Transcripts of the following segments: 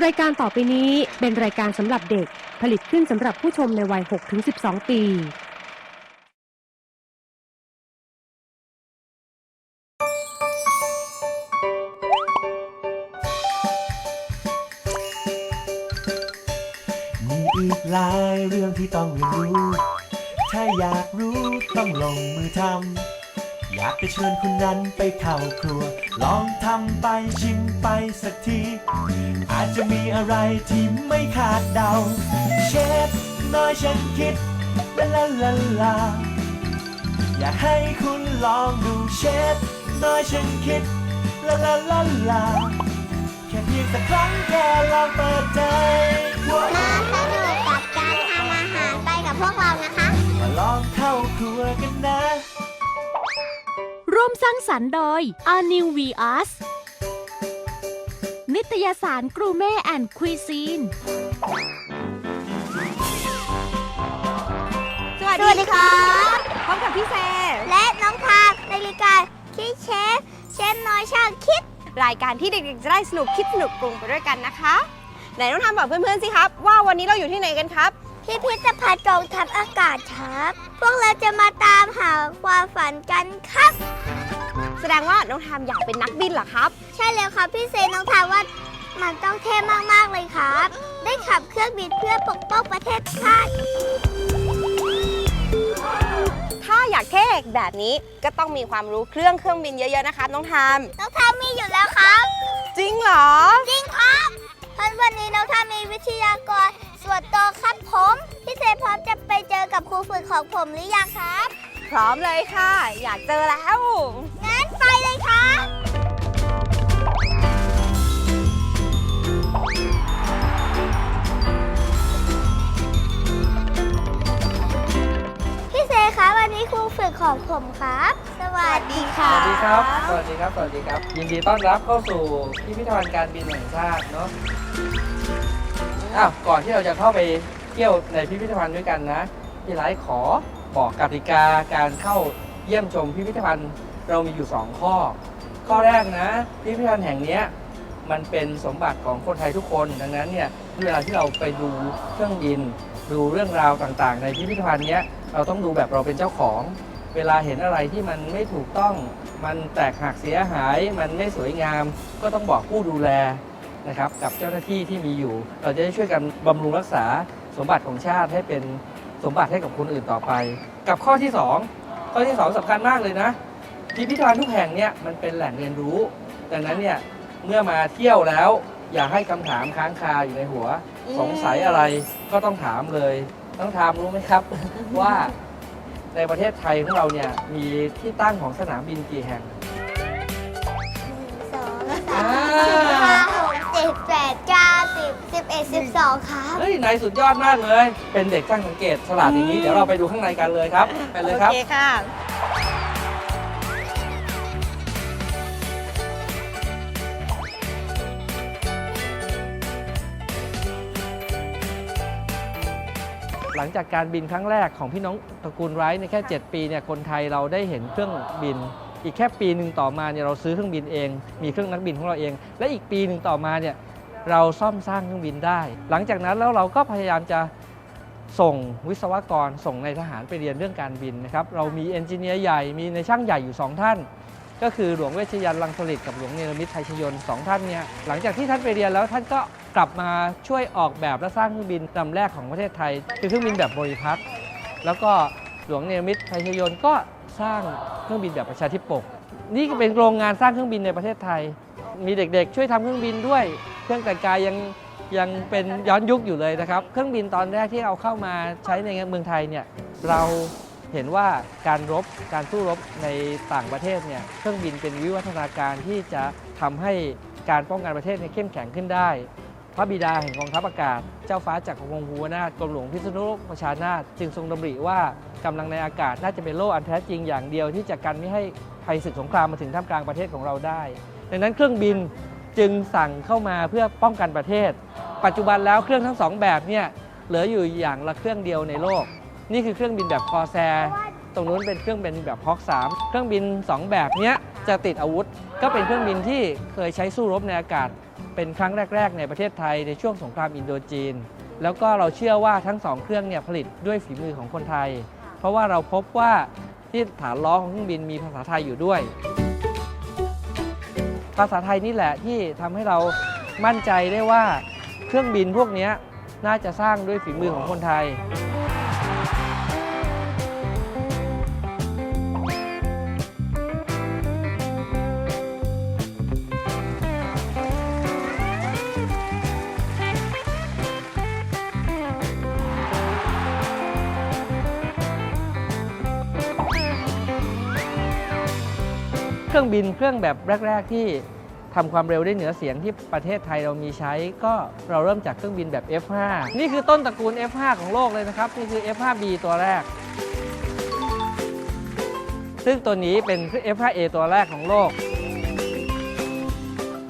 รายการต่อไปนี้เป็นรายการสำหรับเด็กผลิตขึ้นสำหรับผู้ชมในวัย 6-12 ปี มีอีกหลายเรื่องที่ต้องเรียนรู้ ถ้าอยากรู้ต้องลงมือทำ อยากจะเชิญคุณนั้นไปเข้าครัว ลองทำไปชิมไปสักที อาจจะมีอะไรที่ไม่คาดเดา เชฟน้อยฉันคิดลาลาลาลา อยากให้คุณลองดูเชฟน้อยฉันคิดลาลาลาลาแค่เพียงสักครั้งแค่ลองเปิดใจมาสนุกกับการทำอาหารไปกับพวกเรานะคะ มาลองเข้าครัวกันนะ ร่วมสร้างสรรค์โดย a n e w v Us นิตยสารกรูเม่แอนด์คุยซีน สวัสดีครับพร้อมกับพี่เซ และน้องทามในรายการคิดเชฟ เชฟน้อยช่างคิด รายการที่เด็กๆจะได้สนุกคิดสนุกปรุงไปด้วยกันนะคะ ไหนต้องทำบอกเพื่อนๆสิครับ ว่าวันนี้เราอยู่ที่ไหนกันครับ พิพิธภัณฑ์กองทัพอากาศครับ พวกเราจะมาตามหาความฝันกันครับ แสดงว่าน้องทามอยากเป็นนักบินเหรอครับ ใช่แล้วครับพี่เซน้องทามว่ามันต้องเท่มากๆเลยครับ ได้ขับเครื่องบินเพื่อปกป้องประเทศชาติถ้าอยากเท่แบบนี้ก็ต้องมีความรู้เครื่องเครื่องบินเยอะๆนะครับน้องทามน้องทามมีอยู่แล้วครับ จริงเหรอ จริงครับเพราะวันนี้น้องทามมีวิทยากร ส่วนตัวครับผมพี่เซพร้อมจะไปเจอกับครูฝึกของผมหรือยังครับ พร้อมเลยค่ะ อยากเจอแล้ว งั้นไปเลยครับพี่เซคะวันนี้ครูฝึกของผมครับ สวัสดีค่ะ สวัสดีครับ สวัสดีครับ สวัสดีครับ ยินดีต้อนรับเข้าสู่พิพิธภัณฑ์การบินแห่งชาติเนาะ อ้าวก่อนที่เราจะเข้าไปเที่ยวในพิพิธภัณฑ์ด้วยกันนะพี่ไลท์ขอบอกกติกาการเข้าเยี่ยมชมพิพิธภัณฑ์เรามีอยู่ 2 ข้อ ข้อแรกนะพิพิธภัณฑ์แห่งนี้มันเป็นสมบัติของคนไทยทุกคน ดังนั้นเนี่ยเวลาที่เราไปดูเครื่องบิน ดูเรื่องราวต่างๆ ในพิพิธภัณฑ์นี้เราต้องดูแบบเราเป็นเจ้าของ เวลาเห็นอะไรที่มันไม่ถูกต้อง มันแตกหักเสียหาย มันไม่สวยงาม ก็ต้องบอกผู้ดูแล นะครับกับเจ้าหน้าที่ที่มีอยู่ เราจะได้ช่วยกันบำรุงรักษาสมบัติของชาติให้เป็นสมบัติให้กับคนอื่นต่อไป กับข้อที่ 2 ข้อที่ 2สำคัญมากเลยนะพิพิธภัณฑ์ทุกแห่งเนี่ยมันเป็นแหล่งเรียนรู้ ดังนั้นเนี่ยเมื่อมาเที่ยวแล้ว อย่าให้คำถามค้างคาอยู่ในหัวอืมสงสัยอะไรก็ต้องถามเลย ต้องถามรู้ไหมครับ ว่าในประเทศไทยของเราเนี่ยมีที่ตั้งของสนามบินกี่แห่งสอง 11 12 ครับ เฮ้ยนายสุดยอดมากเลย เป็นเด็กช่างสังเกตฉลาดอย่างนี้ เดี๋ยวเราไปดูข้างในกันเลยครับ ไปเลยครับ โอเคค่ะ หลังจากการบินครั้งแรกของพี่น้องตระกูลไร้ในแค่ 7 ปีเนี่ยคนไทยเราได้เห็นเครื่องบิน อีกแค่ปีหนึ่งต่อมาเนี่ยเราซื้อเครื่องบินเอง มีเครื่องนักบินของเราเอง และอีกปีหนึ่งต่อมาเนี่ย เราซ่อมสร้างเครื่องบินได้ หลังจากนั้นแล้วเราก็พยายามจะส่งวิศวกรส่งในทหารไปเรียนเรื่องการบินนะครับ เรามีเอนจิเนียร์ใหญ่ มีในช่างใหญ่อยู่ 2 ท่าน ก็คือหลวงเวชยันต์ลังสลิดกับหลวงเนรมิตไทยชยน์สองท่านเนี่ยหลังจากที่ท่านไปเรียนแล้วท่านก็กลับมาช่วยออกแบบและสร้างเครื่องบินลำแรกของประเทศไทย คือเครื่องบินแบบบริพัตรแล้วก็หลวงเนรมิตไทยชยน์ก็สร้างเครื่องบินแบบประชาธิปก นี่ก็เป็นโรงงานสร้างเครื่องบินในประเทศไทย มีเด็กๆ ช่วยทำเครื่องบินด้วย เครื่องแต่งกายยังยังเป็นย้อนยุคอยู่เลยนะครับ เครื่องบินตอนแรกที่เอาเข้ามาใช้ในเมืองไทยเนี่ยเราเห็นว่าการรบการสู้รบในต่างประเทศเนี่ยเครื่องบินเป็นวิวัฒนาการที่จะทำให้การป้องกันประเทศเนี่ยเข้มแข็งขึ้นได้ พระบิดาแห่งกองทัพอากาศ เจ้าฟ้าจักรวงศ์ภูวนาถกรมหลวงพิษณุโลกประชานาถจึงทรงดำริว่ากำลังในอากาศน่าจะเป็นโล่อันแท้จริงอย่างเดียวที่จะกันไม่ให้ภัยศึกสงครามมาถึงท่ามกลางประเทศของเราได้ ดังนั้นเครื่องบิน จึงสั่งเข้ามาเพื่อป้องกันประเทศ ปัจจุบันแล้วเครื่องทั้งสองแบบเนี่ยเหลืออยู่อย่างละเครื่องเดียวในโลก นี่คือเครื่องบินแบบคอแซตรงนู้นเป็นเครื่องบินแบบฮอค3เครื่องบิน 2 แบบเนี้ยจะติดอาวุธ ก็เป็นเครื่องบินที่เคยใช้สู้รบในอากาศ เป็นครั้งแรก ๆ ในประเทศไทยในช่วงสงครามอินโดจีน แล้วก็เราเชื่อว่าทั้งสองเครื่องเนี่ยผลิตด้วยฝีมือของคนไทยเพราะว่าเราพบว่าที่ฐานล้อของเครื่องบินมีภาษาไทยอยู่ด้วยาษาไทยนี่แหละที่ทำให้เรามั่นใจได้ว่าเครื่องบินพวกนี้น่าจะสร้างด้วยฝีมือของคนไทย เครื่องบินเครื่องแบบแรก ๆ ที่ทำความเร็วได้เหนือเสียงที่ประเทศไทยเรามีใช้ ก็เราเริ่มจากเครื่องบินแบบ F5 นี่คือต้นตระกูล F5 ของโลกเลยนะครับ นี่คือ F5B ตัวแรก ซึ่งตัวนี้เป็น F5A ตัวแรกของโลก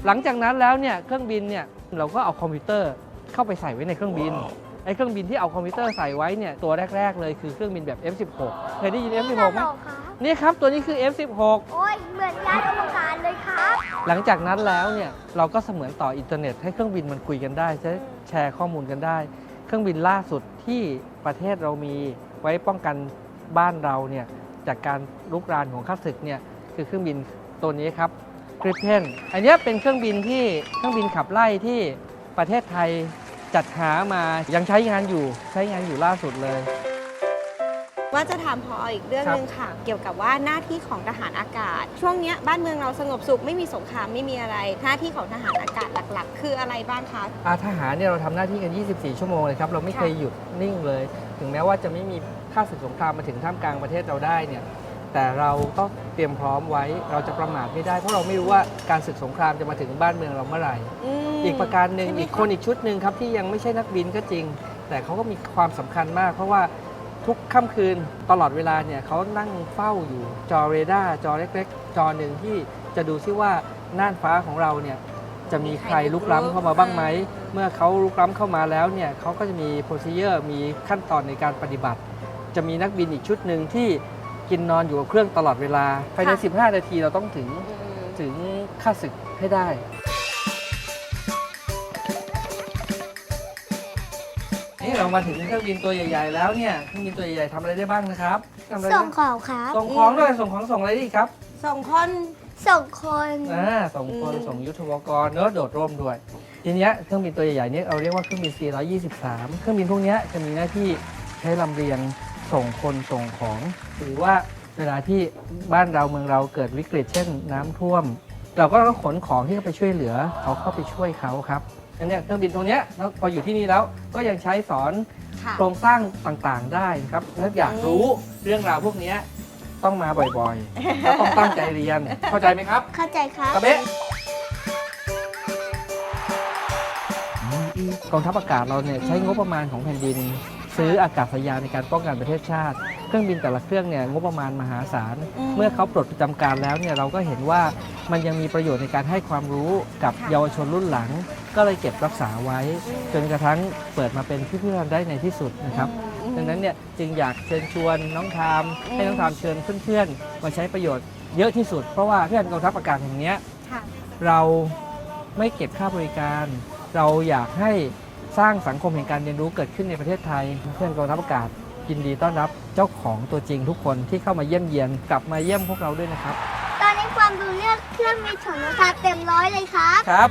หลังจากนั้นแล้วเนี่ยเครื่องบินเนี่ยเราก็เอาคอมพิวเตอร์เข้าไปใส่ไว้ในเครื่องบินไอ้เครื่องบินที่เอาคอมพิวเตอร์ใส่ไว้เนี่ยตัวแรก ๆ เลยคือเครื่องบินแบบ F16 เคยได้ยิน F16 ไหมหรอครับ นี่ครับตัวนี้คือ F16 โอ้ยเหมือนยานอวกาศเลยครับหลังจากนั้นแล้วเนี่ยเราก็เสมือนต่ออินเทอร์เน็ตให้เครื่องบินมันคุยกันได้จะได้แชร์ข้อมูลกันได้ เครื่องบินล่าสุดที่ประเทศเรามีไว้ป้องกันบ้านเราเนี่ยจากการลุกรานของข้าศึกเนี่ยคือเครื่องบินตัวนี้ครับกริปเพนอันเนี้ยเป็นเครื่องบินที่เครื่องบินขับไล่ที่ประเทศไทยจัดหามายังใช้งานอยู่ใช้งานอยู่ล่าสุดเลย ว่าจะถามพออีกเรื่องครับหนึ่งค่ะ เกี่ยวกับว่าหน้าที่ของทหารอากาศ ช่วงเนี้ยบ้านเมืองเราสงบสุขไม่มีสงครามไม่มีอะไร หน้าที่ของทหารอากาศหลัก ๆ คืออะไรบ้างคะอาทหารเนี่ยเราทำหน้าที่กัน 24 ชั่วโมงเลยครับเราไม่เคยหยุดนิ่งเลย ถึงแม้ว่าจะไม่มีข้าศึกสงครามมาถึงท่ามกลางประเทศเราได้เนี่ยแต่เราต้องเตรียมพร้อมไว้ เราจะประมาทไม่ได้ เพราะเราไม่รู้ว่าการศึกสงครามจะมาถึงบ้านเมืองเราเมื่อไหร่มอีกประการหนึ่งใช่ไมอีกคนอีกชุดหนึ่งครับที่ยังไม่ใช่นักบินก็จริง แต่เขาก็มีความสำคัญมาก เพราะว่า ทุกค่ำคืนตลอดเวลาเนี่ยเขานั่งเฝ้าอยู่จอเรดาร์จอเล็ก ๆ จอหนึ่งที่จะดูซิว่าน่านฟ้าของเราเนี่ยจะมีใครลุกล้ำเข้ามาบ้างไหม เมื่อเขาลุกล้ำเข้ามาแล้วเนี่ยเขาก็จะมีโปรซีเจอร์มีขั้นตอนในการปฏิบัติ จะมีนักบินอีกชุดหนึ่งที่กินนอนอยู่กับเครื่องตลอดเวลาภายใน 15 นาทีเราต้องถึงอืมถึงค่าศึกให้ได้ นี่เรามาถึงเครื่องบินตัวใหญ่ๆแล้วเนี่ยเครื่องบินตัวใหญ่ๆทำอะไรได้บ้างนะครับทำอะไรได้ส่งของครับ ส่งของด้วยส่งของส่งอะไรได้อีกครับส่งคน ส่งคน อ่าส่งคนอืม ส่งยุทธปกรณ์เนอะโดดร่มด้วย ทีเนี้ยเครื่องบินตัวใหญ่ๆเนี่ยเราเรียกว่าเครื่องบิน 423 เครื่องบินพวกเนี้ยจะมีหน้าที่ใช้ลำเลียงส่งคนส่งของ หรือว่าเวลาที่บ้านเราเมืองเราเกิดวิกฤตเช่นน้ำท่วม เราก็ต้องขนของที่จะไปช่วยเหลือเขาเข้าไปช่วยเขาครับ อันเนี้ยเครื่องบินตรงเนี้ยแล้วพออยู่ที่นี่แล้วก็ยังใช้สอนค่ะ โครงสร้างต่างๆได้นะครับถ้าอยากรู้เรื่องราวพวกเนี้ยต้องมาบ่อยๆแล้วต้องตั้งใจเรียนเข้าใจไหมครับเข้าใจครับ กระเบะกองทัพอากาศเราเนี่ยใช้งบประมาณของแผ่นดิน ซื้ออากาศยานในการป้องกันประเทศชาติ เครื่องบินแต่ละเครื่องเนี่ยงบประมาณมหาศาลอืมเมื่อเขาปลดประจำการแล้วเนี่ยเราก็เห็นว่ามันยังมีประโยชน์ในการให้ความรู้กับค่ะเยาวชนรุ่นหลัง ก็เลยเก็บรักษาไว้ จนกระทั่งเปิดมาเป็นพิพิธภัณฑ์ได้ในที่สุดนะครับอืมดังนั้นเนี่ยจึงอยากเชิญชวนน้องทามอืมให้น้องทามเชิญเพื่อนๆมาใช้ประโยชน์เยอะที่สุด เพราะว่าเพื่อนกองทัพอากาศแห่งเนี้ยค่ะเราไม่เก็บค่าบริการ เราอยากให้สร้างสังคมแห่งการเรียนรู้เกิดขึ้นในประเทศไทย เพื่อนกองทัพอากาศ ยินดีต้อนรับเจ้าของตัวจริงทุกคนที่เข้ามาเยี่ยมเยียนกลับมาเยี่ยมพวกเราด้วยนะครับ ตอนนี้ความรู้เรื่องเครื่องมีของน้องทาเต็มร้อยเลยครับ ครับ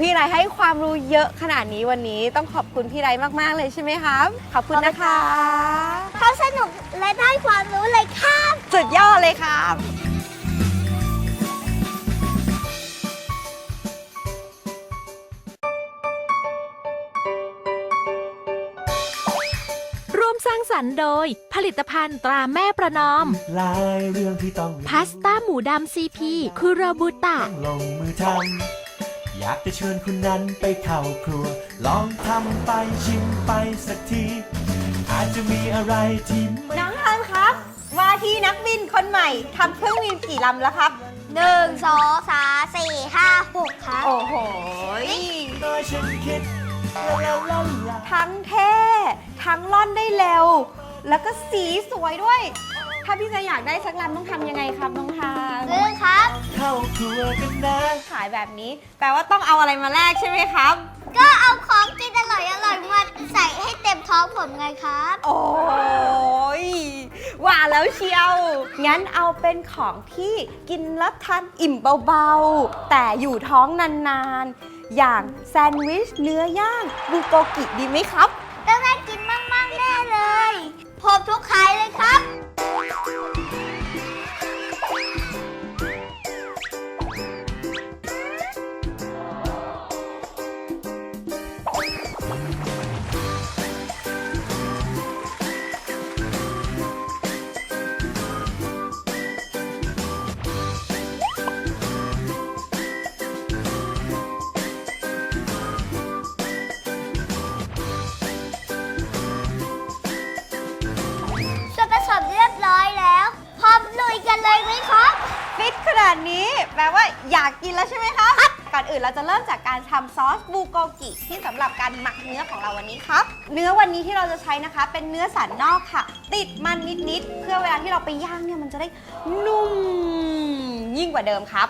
พี่ไรให้ความรู้เยอะขนาดนี้วันนี้ต้องขอบคุณพี่ไรมาก ๆ เลยใช่ไหมครับ ขอบคุณนะคะเขาสนุกและได้ความรู้เลยครับ สุดยอดเลยครับ ร่วมสร้างสรรค์โดย ผลิตภัณฑ์ตราแม่ประนอม หลายเรื่องที่ต้องเรียนรู้พาสต้าหมูดำซีพีคุโรบุตะ ต้องลงมือทำอยากจะเชิญคุณนั้นไปเข้าครัว ลองทำไปชิมไปสักที อาจจะมีอะไรที่ไม่น้องทามครับ ว่าที่นักบินคนใหม่ทำเครื่องบินกี่ลำแล้วครับ หนึ่งสองสามสี่ห้าหกครับ โอ้โหน้อยฉันคิดลาลาลาลา ทั้งเท่ ทั้งล่อนได้เร็ว แล้วก็สีสวยด้วย ถ้าพี่จะอยากได้สักลำต้องทำยังไงครับน้องทามซื้อครับ เข้าครัวกันนะขายแบบนี้ แปลว่าต้องเอาอะไรมาแลกใช่ไหมครับ ก็เอาของกินอร่อยอร่อยๆมาใส่ให้เต็มท้องผมไงครับ โอ้ยว่าแล้วเชียว งั้นเอาเป็นของที่กินแล้วทานอิ่มเบาๆ แต่อยู่ท้องนานๆ อย่างแซนด์วิชเนื้อย่างบูโกกิดีไหมครับต้องได้กินมาก ๆ แน่เลย ผมทุกขายเลยครับ อยากกินแล้วใช่ไหมครับก่อนอื่นเราจะเริ่มจากการทำซอสบูโกกิที่สำหรับการหมักเนื้อของเราวันนี้ครับ เนื้อวันนี้ที่เราจะใช้นะคะ เป็นเนื้อสันนอกค่ะ ติดมันนิดๆเพื่อเวลาที่เราไปย่างเนี่ยมันจะได้นุ่มยิ่งกว่าเดิมครับ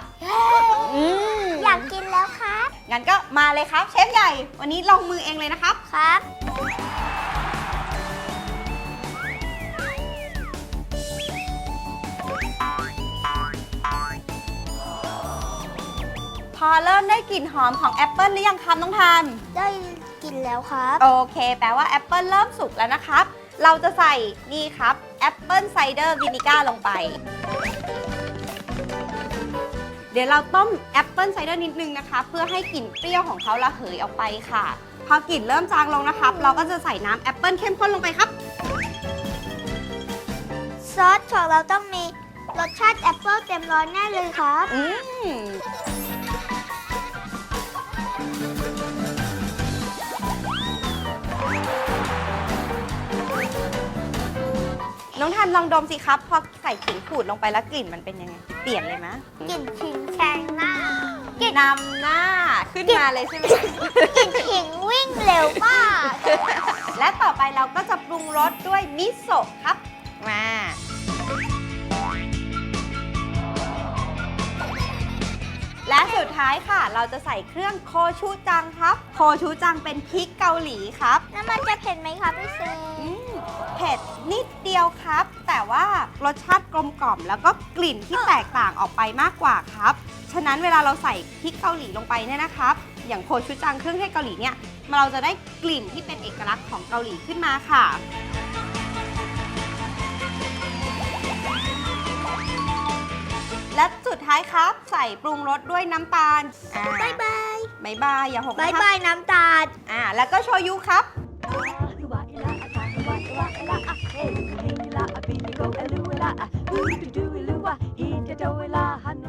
อืมอยากกินแล้วครับงั้นก็มาเลยครับ เชฟใหญ่ วันนี้ลงมือเองเลยนะครับ ครับ พอเริ่มได้กลิ่นหอมของแอปเปิลหรือยังครับน้องทัน ได้กินแล้วครับ โอเค แปลว่าแอปเปิลเริ่มสุกแล้วนะครับ เราจะใส่นี่ครับแอปเปิลไซเดอร์วินิก้าลงไป เดี๋ยวเราต้มแอปเปิลไซเดอร์นิดนึงนะคะ เพื่อให้กลิ่นเปรี้ยวของเขาระเหยออกไปค่ะ พอกลิ่นเริ่มจางลงนะครับ เราก็จะใส่น้ำแอปเปิลเข้มข้นลงไปครับ ซอสของเราต้องมีรสชาติแอปเปิลเต็มร้อยแน่เลยครับ อืม องทันลองดมสิครับ พอใส่ขิงขูดลงไปแล้วกลิ่นมันเป็นยังไง เปลี่ยนเลยไหมกลิ่นขิงแข็งหน้านำหน้าขึ้นมาเลยใช่ไหมกลิ่นขิงวิ่งเร็วมากและต่อไปเราก็จะปรุงรสด้วยมิโซะครับ มา และสุดท้ายค่ะ เราจะใส่เครื่องโคชูจังครับ โคชูจังเป็นพริกเกาหลีครับน้ำมันจะเผ็ดไหมครับพี่เซอืมเผ็ดนิดเดียวครับ แต่ว่ารสชาติกลมกล่อม แล้วก็กลิ่นที่แตกต่างออกไปมากกว่าครับ ฉะนั้นเวลาเราใส่พริกเกาหลีลงไปเนี่ยนะครับ อย่างโคชูจังเครื่องเทศเกาหลีเนี่ยเราจะได้กลิ่นที่เป็นเอกลักษณ์ของเกาหลีขึ้นมาค่ะ และสุดท้ายครับ ใส่ปรุงรสด้วยน้ำตาลอ่าบายบายบายบายอย่าหกบายนะครับบายน้ำตาลอ่าแล้วก็โชยุครับ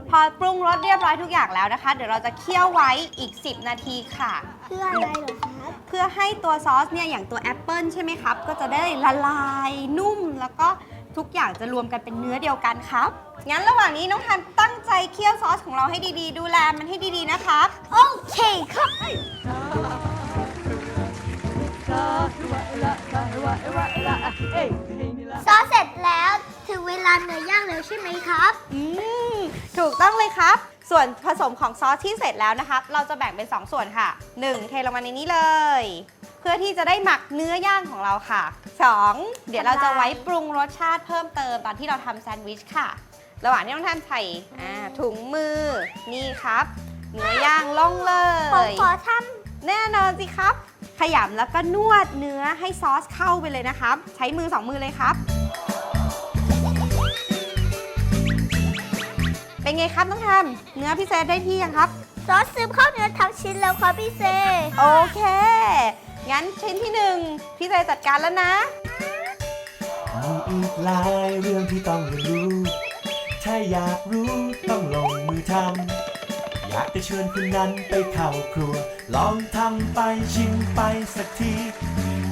พอปรุงรสเรียบร้อยทุกอย่างแล้วนะคะ เดี๋ยวเราจะเคี่ยวไว้อีก 10 นาทีค่ะ เพื่ออะไรเหรอครับเพื่อให้ตัวซอสเนี่ยอย่างตัวแอปเปิลใช่ไหมครับ ก็จะได้ละลายนุ่มแล้วก็ทุกอย่างจะรวมกันเป็นเนื้อเดียวกันครับ งั้นระหว่างนี้น้องทันตั้งใจเคี่ยวซอสของเราให้ดีๆ ดูแลมันให้ดีๆ นะครับ โอเคครับ ซอสเสร็จแล้วถึงเวลาเนื้อย่างแล้วใช่ไหมครับ อืม ถูกต้องเลยครับ ส่วนผสมของซอสที่เสร็จแล้วนะครับเราจะแบ่งเป็น 2 ส่วนค่ะ 1 เทลงมาในนี้เลย เพื่อที่จะได้หมักเนื้อย่างของเราค่ะ 2 เดี๋ยวเราจะไว้ปรุงรสชาติเพิ่มเติมตอนที่เราทำแซนด์วิชค่ะ ระหว่างที่น้องท่านใส่อ่าถุงมือนี่ครับเนื้อย่างลงเลผมย ขอทแน่นอนสิครับ ขยำแล้วก็นวดเนื้อให้ซอสเข้าไปเลยนะครับ ใช้มือสองมือเลยครับ เป็นไงครับน้องทำเนื้อพี่เซได้ที่ยังครับำซอสซึมเข้าเนื้อทั้งชิ้นแล้วครับพี่เซโอเค งั้นชิ้นที่หนึ่งพี่เซจัดการแล้วนะ มีอีกหลายเรื่องที่ต้องเรียนรู้ ถ้าอยากรู้ต้องลงมือทำ อยากจะเชิญคุณนั้นไปเข้าครัว ลองทำไปชิมไปสักที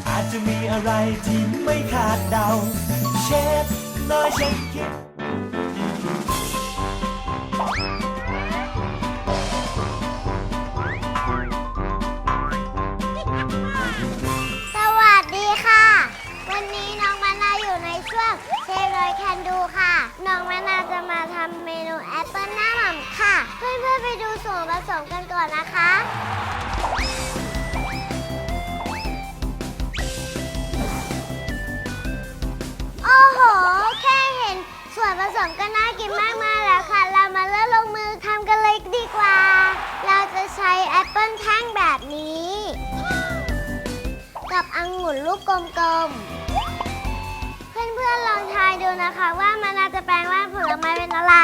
อาจจะมีอะไรที่ไม่คาดเดา เชฟน้อยเชฟคิด จะมาทำเมนูแอปเปิลหน้าหม่ำค่ะ เพื่อนๆไปดูส่วนผสมกันก่อนนะคะโอ้โห แค่เห็นส่วนผสมก็น่ากินมากๆแล้วค่ะ เรามาเริ่มลงมือทำกันเลยดีกว่า เราจะใช้แอปเปิลแท่งแบบนี้ กับองุ่นลูกกลมๆ พื่อนๆลองทายดูนะคะว่ามันอาจจะแปลงร่างผลไม้เป็นอะไร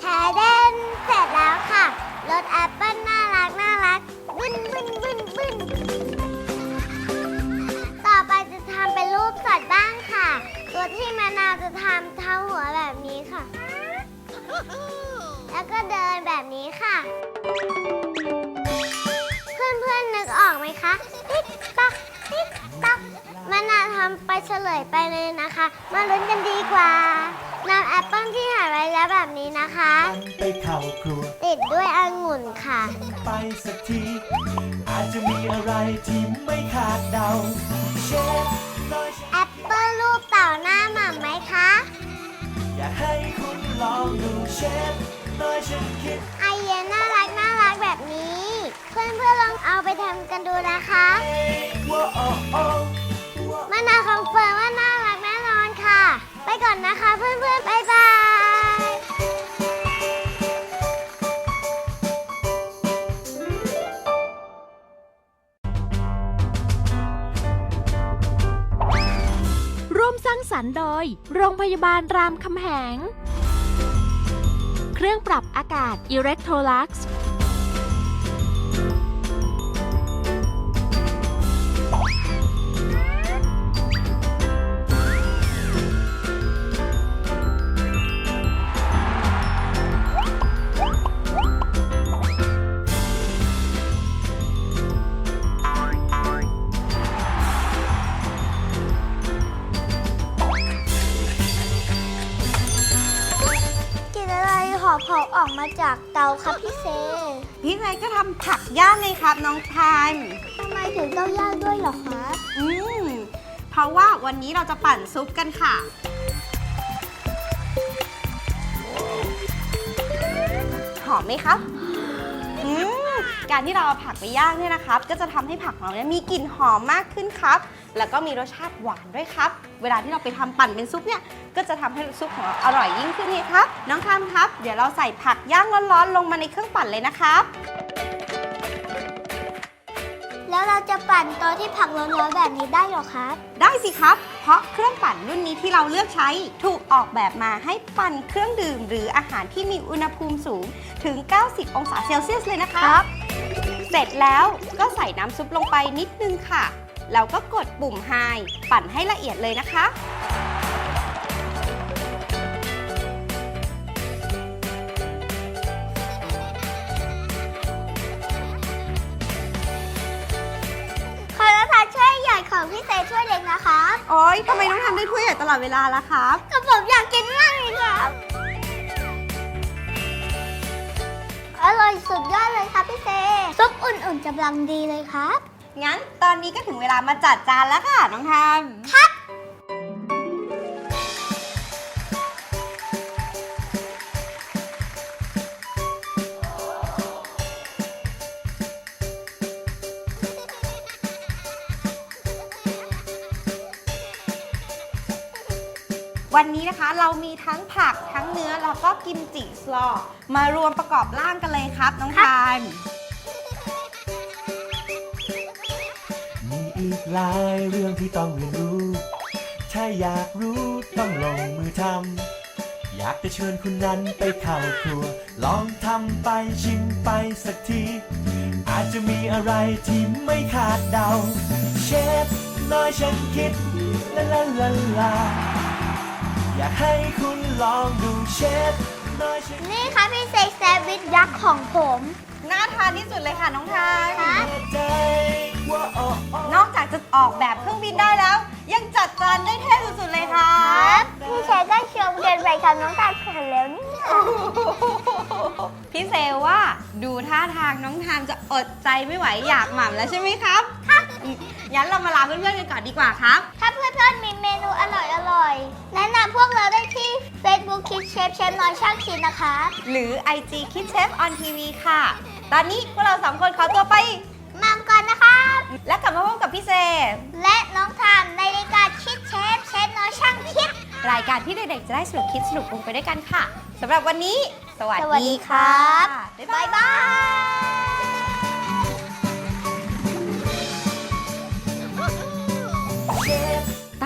แทเด่นเสร็จแล้วค่ะรสแอปเปิ้ลน่ารักน่ารักบึ้นบึ้นบึ้นบึ้นต่อไปจะทำเป็นรูปสัตว์บ้างค่ะ ตัวที่มะนาวจะทำเท้าหัวแบบนี้ค่ะ แล้วก็เดินแบบนี้ค่ะ เพื่อนๆนึกออกไหมคะ ติ๊กตักติ๊กตักมะนาวทำไปเฉลยไปเลยนะคะ มาลุ้นกันดีกว่านำแอปเปิ้ลที่หั่นไว้แล้วแบบนี้นะคะมันไปเข้าครัว ติดด้วยองุ่นค่ะ ไปสักที อาจจะมีอะไรที่ไม่คาดเดาเชฟน้อยฉันแอปเปิ้ลรูปเต่าหน้าหม่ำไหมคะ อยากให้คุณลองดูเชฟน้ อยฉันคิด ไอเดียน่ารักน่ารักแบบนี้ เพื่อนๆลองเอาไปทำกันดูนะคะเองว่าโอ้โอ้มะนาวคอนเฟิร์มว่าน่ารักแน่นอนค่ะ ไปก่อนนะคะเพื่อนๆบ๊ายบายร่วมสร้างสรรค์โดย โรงพยาบาลรามคำแหง เครื่องปรับอากาศ Electrolux ครับน้องทานทำไมถึงต้องย่างด้วยเหรอคะอืมเพราะว่าวันนี้เราจะปั่นซุปกันค่ะ หอมไหมครับอืมการที่เราเอาผักไปย่างเนี่ยนะครับ ก็จะทำให้ผักของเราเนี่ยมีกลิ่นหอมมากขึ้นครับ แล้วก็มีรสชาติหวานด้วยครับ เวลาที่เราไปทำปั่นเป็นซุปเนี่ย ก็จะทำให้ซุปของเราอร่อยยิ่งขึ้นนี่ครับ น้องทามครับ เดี๋ยวเราใส่ผักย่างร้อนๆลงมาในเครื่องปั่นเลยนะครับ แล้วเราจะปั่นตอนที่ผักร้อนๆแบบนี้ได้เหรอครับ ได้สิครับ เพราะเครื่องปั่นรุ่นนี้ที่เราเลือกใช้ถูกออกแบบมาให้ปั่นเครื่องดื่ม หรืออาหารที่มีอุณหภูมิสูงถึง 90 องศาเซลเซียสเลยนะครับ เสร็จแล้วก็ใส่น้ำซุปลงไปนิดนึงค่ะ แล้วก็กดปุ่มไฮปั่นให้ละเอียดเลยนะคะ ยทำไมต้องทำได้ถ้วยใหญ่ตลอดเวลาล่ะครับ ก็ผมอยากกินมากเลยครับ อร่อยสุดยอดเลยครับพี่เซซุปอุ่นๆกำลังดีเลยครับ งั้นตอนนี้ก็ถึงเวลามาจัดจานแล้วค่ะน้องทา วันนี้นะคะเรามีทั้งผักทั้งเนื้อแล้วก็กิมจิสลอว์มารวมประกอบร่างกันเลยครับน้องทานมีอีกหลายเรื่องที่ต้องเรียนรู้ ถ้าอยากรู้ต้องลงมือทำ อยากจะเชิญคุณนั้นไปเข้าครัว ลองทำไปชิมไปสักที อาจจะมีอะไรที่ไม่คาดเดา เชฟน้อยฉันคิด ลาลาลาลา อยากให้คุณลองดูเชฟน้อยฉันนี่ครับพี่เซแซนด์วิชยักษ์ของผมน่าทานที่สุดเลยค่ะน้องทานครับใจว่าโอ้โอ้นอกจากจะออกแบบเครื่องบินได้แล้ว ยังจัดจานได้เท่สุดๆเลยค่ะครับพี่เซก็ชมเกินไปครับน้องตาลเขินแล้วเนี่ยพี่เซลว่าดูท่าทางน้องทานจะอดใจไม่ไหวอยากหม่ำแล้วใช่ไหมครับ งั้นเรามาลาเพื่อนๆกันก่อนดีกว่าครับ ถ้าเพื่อนๆมีเมนูอร่อยๆ แนะนำพวกเราได้ที่ Facebook Kids Chef เชฟน้อยช่างคิดนะคะ หรือ IG Kid Chef on TV ค่ะ ตอนนี้พวกเราสองคนขอตัวไป มัมก่อนนะครับและกลับมาพบกับพี่เซและน้องทามในรายการคิดเชฟเชฟน้อยช่างคิด รายการที่เด็กๆจะได้สนุกคิดสนุกปรุงไปด้วยกันค่ะสำหรับวันนี้ สวัสสวัสดีดีคครัรับบ๊ายบ๊ายบาบาย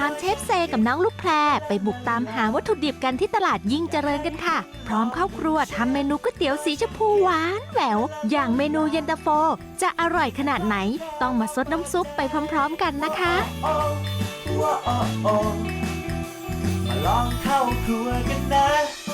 ามเชฟเซกับน้องลูกแพรไปบุกตามหาวัตถุดิบกันที่ตลาดยิ่งเจริญกันค่ะ พร้อมเข้าครัวทำเมนูก๋วยเตี๋ยวสีชมพูหวานแหวว อย่างเมนูเย็นตาโฟ จะอร่อยขนาดไหน ต้องมาซดน้ำซุปไปพร้อมๆกันนะคะ มาลองเข้าครัวกันนะ